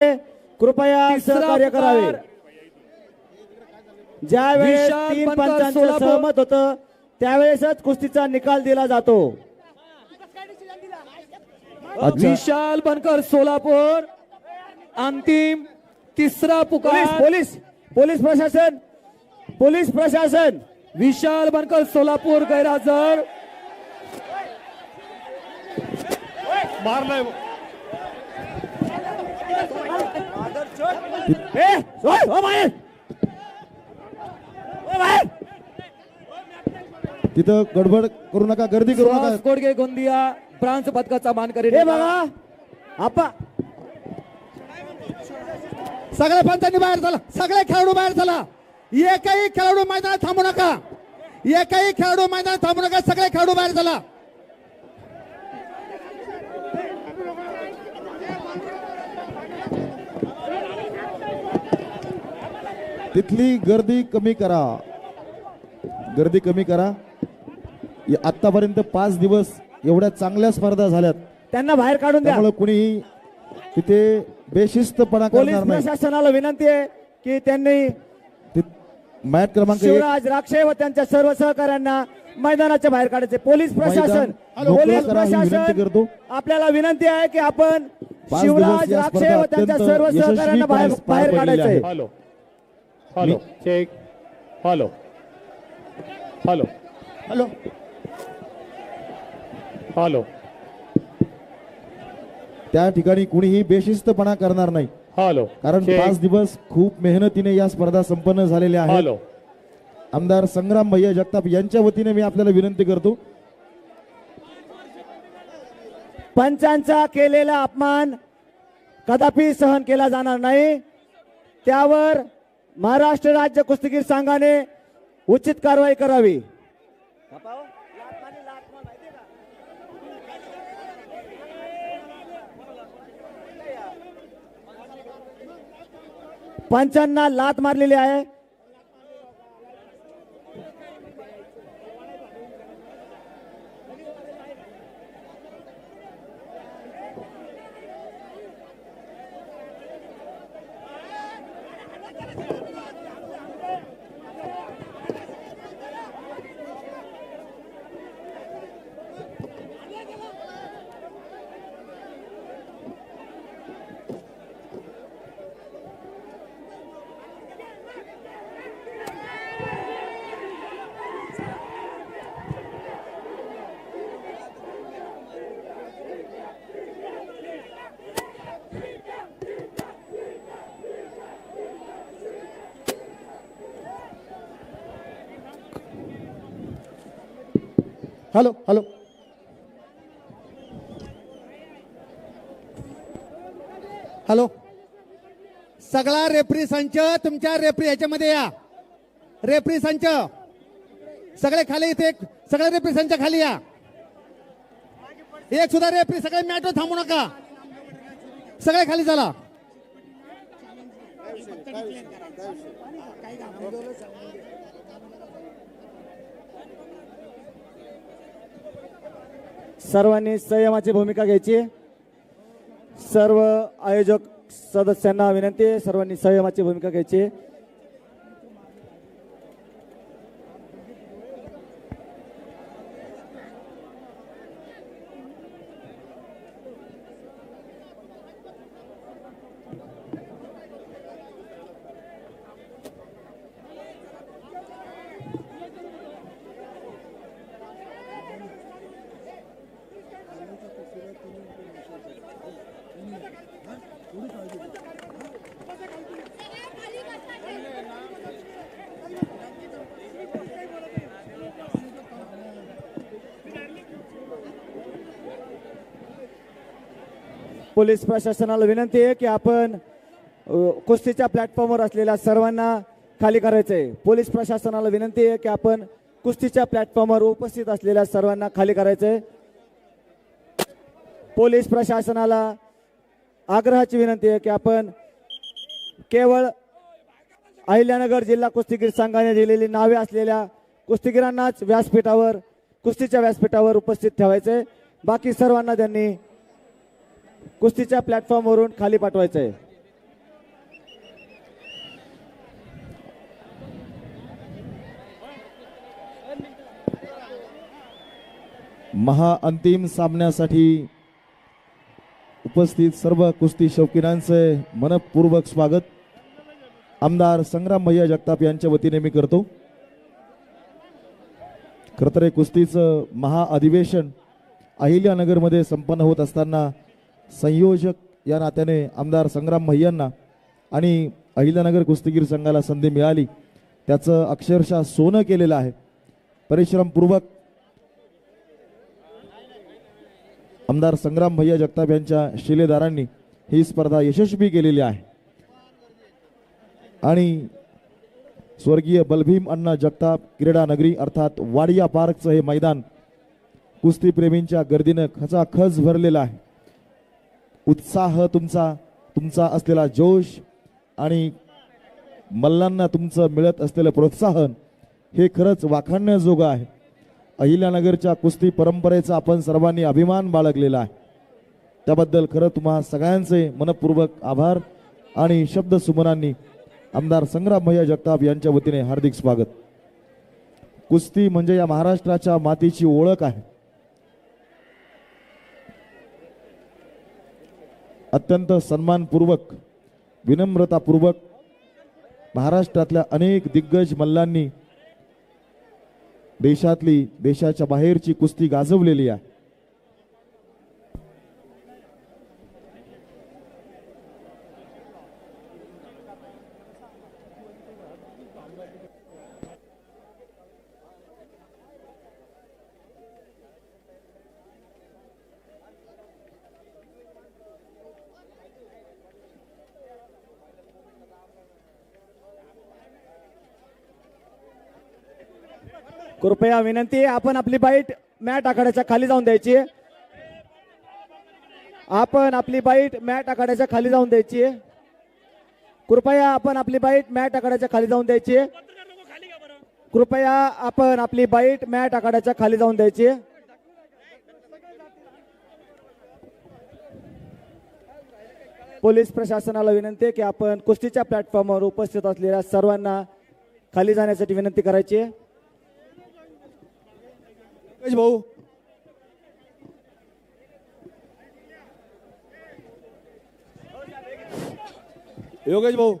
कृपया तिसरा सहकार्य करावे. पुकार. ज्या वेळेस विशाल तीन पंचांचं. सहमत होतं त्यावेळेसच कुस्तीचा निकाल दिला जातो. विशाल बनकर सोलापूर. अंतिम तिसरा पुकार. पोलीस पोलीस प्रशासन पोलीस प्रशासन. विशाल बनकर सोलापूर गैरहजर. ए, सोड, हो बाहेर. हो बाहेर. तिथं गडबड करू नका गर्दी करू नका. कोडगे गोंदिया ब्रांच पदकाचा मानकरी हे बघा. आपा. सगळ्या पंचांनी बाहेर चला. सगळे खेळाडू बाहेर चला. एकही खेळाडू मैदानात थांबू नका. एकही खेळाडू मैदानात थांबू नका. सगळे खेळाडू बाहेर चला. तिथली गर्दी कमी करा. गर्दी कमी करा. या- आतापर्यंत पाच दिवस एवढ्या चांगल्या स्पर्धा झाल्यात. त्यांना बाहेर काढून द्या. त्यामुळे कुणीही तिथे बेशिस्तपणा पोलीस करणार नाही. प्रशासनाला विनंती आहे की त्यांनी मॅट क्रमांक शिवराज राक्षे व त्यांच्या सर्व सहकाऱ्यांना मैदानाच्या बाहेर काढायचे. पोलीस प्रशासन पोलीस प्रशासन करतो. आपल्याला विनंती आहे की आपण शिवराज राक्षे व त्यांच्या सर्व सहकाऱ्यांना बाहेर बाहेर पडलेल्या hello hello check hello hello hello hello त्या ठिकाणी कुणीही बेशिस्तपणा करणार नाही. हॅलो कारण. पाच दिवस खूप मेहनतीने या स्पर्धा संपन्न झालेल्या आहेत. हॅलो आमदार संग्राम भैया जगताप यांच्या वतीने मी आपल्याला विनंती करतो. पंचांचा केलेला अपमान कदापि सहन केला जाणार नाही. त्यावर महाराष्ट्र राज्य कुस्तीगीर संघाने उचित कारवाई करावी. पंचांना लात मारलेली आहे. Hello hello. हॅलो. सगळा रेफरी संच तुमच्या रेफरी ह्याच्यामध्ये या. रेफरी संच. सगळे खाली इथे एक- सगळे रेफरी संच खाली या. एक सुद्धा रेफरी सगळे मॅटवर थांबू नका. सगळे खाली चला. सर्वांनी संयमाची भूमिका घ्यायची. सर्व आयोजक सदस्यांना विनंती आहे सर्वांनी संयमाची भूमिका घ्यायची. पोलीस प्रशासनाला विनंती आहे की आपण कुस्तीच्या प्लॅटफॉर्मवर असलेल्या सर्वांना खाली करायचं आहे. पोलीस प्रशासनाला विनंती आहे की आपण कुस्तीच्या प्लॅटफॉर्मवर उपस्थित असलेल्या सर्वांना खाली करायचं आहे. पोलीस प्रशासनाला आग्रहाची विनंती आहे की आपण केवळ अहिल्यानगर जिल्हा कुस्तीगीर संघाने दिलेली नावे असलेल्या कुस्तीगिरांनाच व्यासपीठावर कुस्तीच्या व्यासपीठावर उपस्थित ठेवायचे बाकी सर्वांना त्यांनी कुस्तीच्या प्लॅटफॉर्मवरून खाली पाठवायचं आहे महाअंतिम सामन्यासाठी उपस्थित सर्व कुस्ती शौकीनांचे मनपूर्वक स्वागत. आमदार संग्राम भैया जगताप यांच्या वतीने मी करतो. खरंतर हे कुस्तीचं महाअधिवेशन अहिल्यानगरमध्ये संपन्न होत असताना संयोजक या नात्याने आमदार संग्राम भैयांना आणि अहिल्यानगर कुस्तीगीर संघाला संधी मिळाली. त्याचं अक्षरशः सोनं केलेलं आहे. परिश्रमपूर्वक आमदार संग्राम भैया जगताप यांच्या शिलेदारांनी ही स्पर्धा यशस्वी केलेली आहे. आणि स्वर्गीय बलभीम अण्णा जगताप क्रीडा नगरी अर्थात वाडिया पार्कचं हे मैदान कुस्तीप्रेमींच्या गर्दीनं खचाखच भरलेलं आहे. उत्साह तुमचा तुमचा असलेला जोश आणि मल्लांना तुमचं मिळत असलेलं प्रोत्साहन हे खरंच वाखाणण्याजोगं आहे. अहिल्यानगरच्या कुस्ती परंपरेचा आपण सर्वांनी अभिमान बाळगलेला आहे. त्याबद्दल खरं तुम्हा सगळ्यांचे मनपूर्वक आभार आणि शब्द सुमनांनी आमदार संग्राम भैया जगताप यांच्या वतीने हार्दिक स्वागत. कुस्ती म्हणजे या महाराष्ट्राच्या मातीची ओळख आहे. अत्यंत सन्मानपूर्वक विनम्रतापूर्वक महाराष्ट्रातल्या अनेक दिग्गज मल्लांनी देशातली देशाच्या बाहेरची कुस्ती गाजवलेली आहे. कृपया विनंती आहे, आपण आपली बाईट मॅट आखाड्याच्या खाली जाऊन द्यायची. आपण आपली बाईट मॅट आखाड्याच्या खाली जाऊन द्यायची. कृपया आपण आपली बाईट मॅट आखाड्याच्या खाली जाऊन द्यायची. कृपया आपण आपली बाईट मॅट आखाड्याच्या खाली जाऊन द्यायची. पोलीस प्रशासनाला विनंती आहे की आपण कुस्तीच्या प्लॅटफॉर्मवर उपस्थित असलेल्या सर्वांना खाली जाण्यासाठी विनंती करायची. आहे भाऊ योगेश भाऊ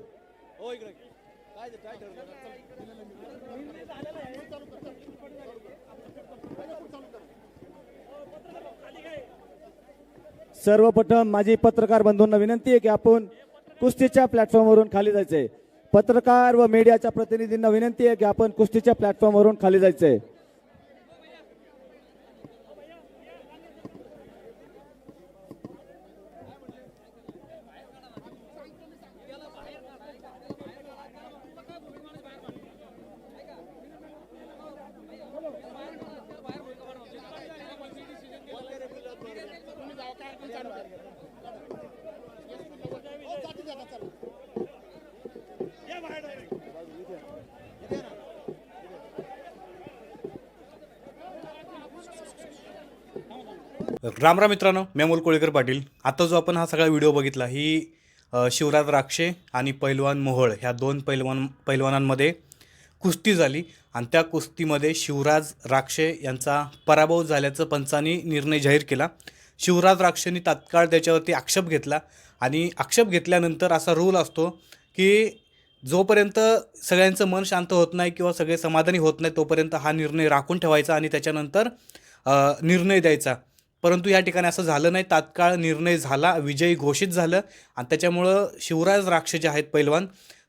सर्वप्रथम माझी पत्रकार बंधूंना विनंती आहे की आपण कुस्तीच्या प्लॅटफॉर्मवरून खाली जायचंय. पत्रकार व मीडियाच्या प्रतिनिधींना विनंती आहे की आपण कुस्तीच्या प्लॅटफॉर्मवरून खाली जायचंय. राम राम मित्रांनो मी अमोल कोळीकर पाटील. आता जो आपण हा सगळा व्हिडिओ बघितला ही शिवराज राक्षे आणि पैलवान मोहळ ह्या दोन पैलवान पैलवानांमध्ये कुस्ती झाली. आणि त्या कुस्तीमध्ये शिवराज राक्षे यांचा पराभव झाल्याचं पंचांनी निर्णय जाहीर केला. शिवराज राक्षेंनी तात्काळ त्याच्यावरती आक्षेप घेतला. आणि आक्षेप घेतल्यानंतर असा रूल असतो की जोपर्यंत सगळ्यांचं मन शांत होत नाही किंवा सगळे समाधानी होत नाही तोपर्यंत हा निर्णय राखून ठेवायचा आणि त्याच्यानंतर निर्णय द्यायचा. परंतु या ठिकाणी असं झालं नाही. तात्काळ निर्णय झाला विजयी घोषित झालं. आणि त्याच्यामुळं शिवराज राक्ष जे आहेत पैलवान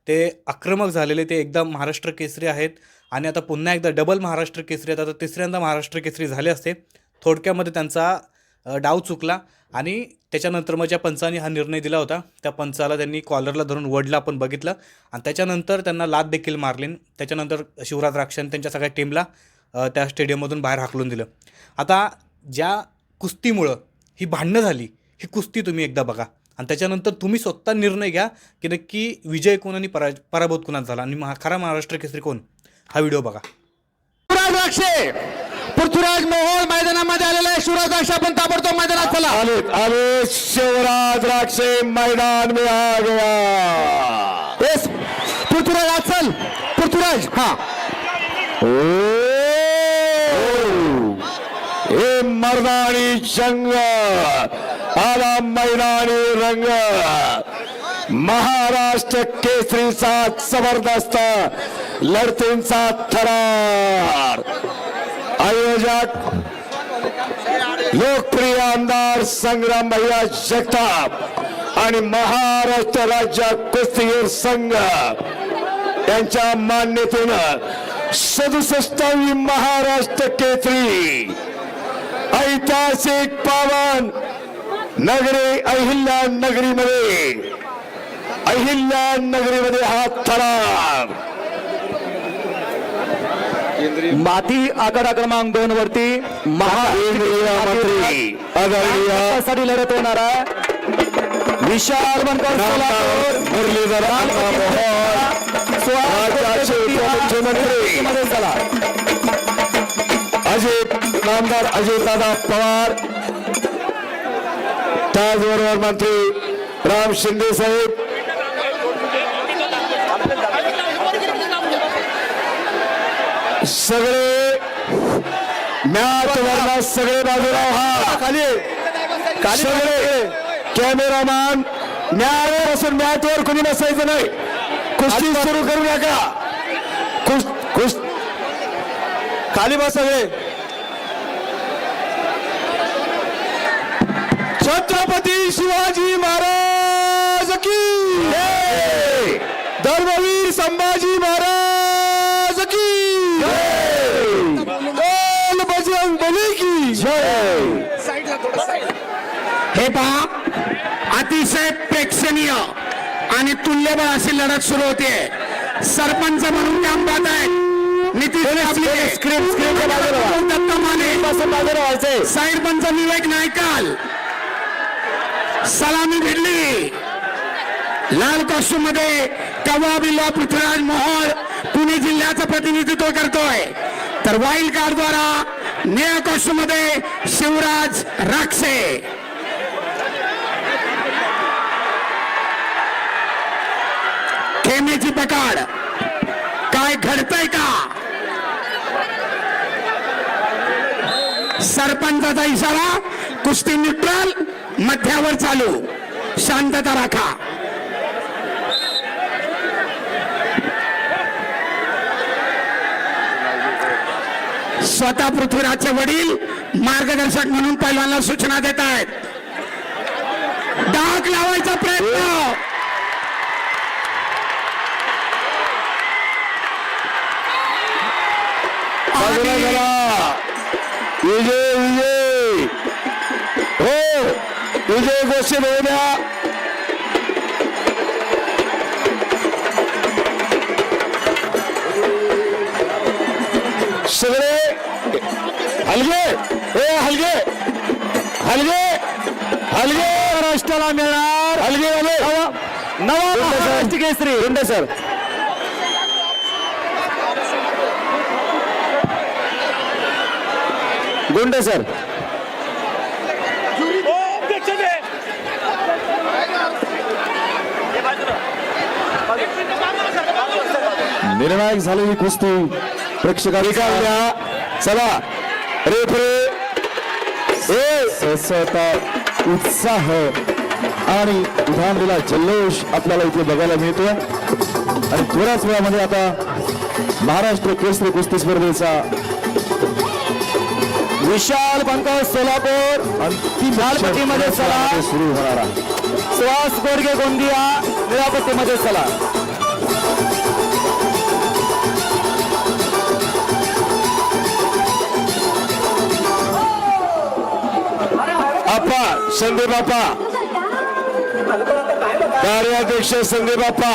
ते आक्रमक झालेले ते एकदम महाराष्ट्र केसरी आहेत. आणि आता पुन्हा एकदा डबल महाराष्ट्र केसरी आहेत. आता तिसऱ्यांदा महाराष्ट्र केसरी झाले असते. थोडक्यामध्ये त्यांचा डाव चुकला. आणि त्याच्यानंतर मग ज्या पंचांनी हा निर्णय दिला होता त्या पंचाला त्यांनी कॉलरला धरून वडला आपण बघितलं. आणि त्याच्यानंतर त्यांना लाद देखील मारली त्याच्यानंतर शिवराज राक्षांनी त्यांच्या सगळ्या टीमला त्या स्टेडियममधून बाहेर हाकलून दिलं. आता ज्या कुस्तीमुळं ही भांडणं झाली ही कुस्ती तुम्ही एकदा बघा. आणि त्याच्यानंतर तुम्ही स्वतः निर्णय घ्या की नक्की विजय कोण आणि परा पराभूत कोणाचा झाला. आणि महा खरा महाराष्ट्र केसरी कोण? हा व्हिडिओ बघा. पृथ्वीराज मोहोळ मैदानामध्ये आलेला आहे. शिवराज राक्षे आपण ताबडतोब मैदानात चला. अरे शिवराज राक्षे मैदान में आ गया. येस पृथ्वीराज आज चल. पृथ्वीराज हा. ओ, ए जंग आला मैदानी रंग. महाराष्ट्र केसरीचा जबरदस्त लढतींचा थरार. आयोजक लोकप्रिय आमदार संग्राम भैया जगताप आणि महाराष्ट्र राज्य कुस्तीगीर संघ यांच्या मान्यतेनं सदुसष्टावी महाराष्ट्र केसरी ऐतिहासिक पावन नगरी अहिल्या नगरीमध्ये. अहिल्या नगरीमध्ये हा थरार माती आकडा क्रमांक दोन वरती महाकेंद्रीय मंत्री आदरणीयसाठी लढत होणार आहे. विशाल बनकर मुरलीधर अजित नामदार अजितदादा पवार. त्याचबरोबर मंत्री राम शिंदे साहेब. सगळे मॅच वरला सगळे बाजूला व्हा खाली सगळे कॅमेरामॅन मॅच बसून मॅच वर कोणी बसायचं नाही. कुस्ती सुरू करू नका. खाली बा सगळे. छत्रपती शिवाजी महाराज की धर्मवीर संभाजी महाराज की बोल बजरंग बली की हे पहा अतिशय प्रेक्षणीय आणि तुल्यबळ अशी लढत सुरू होते. सरपंच म्हणून काम पाहत आहेत दत्त माने पंच विवेक नायकाल. सलामी भिडली. लाल कॉस्ट्यूममध्ये कवा बिल्ला पृथ्वीराज मोहोळ पुणे जिल्ह्याचं प्रतिनिधित्व करतोय. तर वाईल्ड कार्ड द्वारा निळ्या कॉस्ट्यूममध्ये शिवराज राक्षे सरपंचाचा इशारा कुस्ती न्यूट्रल मध्यावर चालू. शांतता राखा. स्वतः पृथ्वीराजचे वडील मार्गदर्शक म्हणून पहिल्यांदा सूचना देत आहेत. डाक लावायचा प्रयत्न. आणि विजय विजय! हो विजय घोषित होऊ द्या. सगळे हलगे ए हलगे हलगे हलगे राष्ट्राला मिळणार. हलगे नवा महाराष्ट्र केसरी. सर. गुंडे सर. निर्णायक झालेली कुस्ती. प्रेक्षका निकाल द्या. चला. रेफरे ससता उत्साह आणि उधाणलेला जल्लोष आपल्याला इथे बघायला मिळतो आणि थोड्याच वेळामध्ये आता महाराष्ट्र केसरी कुस्ती स्पर्धेचा विशाल बनकर सोलापूर. अंतिम लालपट्टीमध्ये चला. सुरू होणार आहे. सुहास गोडगे गोंदिया निळापट्टीमध्ये चला आप्पा संदीप आप्पा. कार्याध्यक्ष संदीप आप्पा.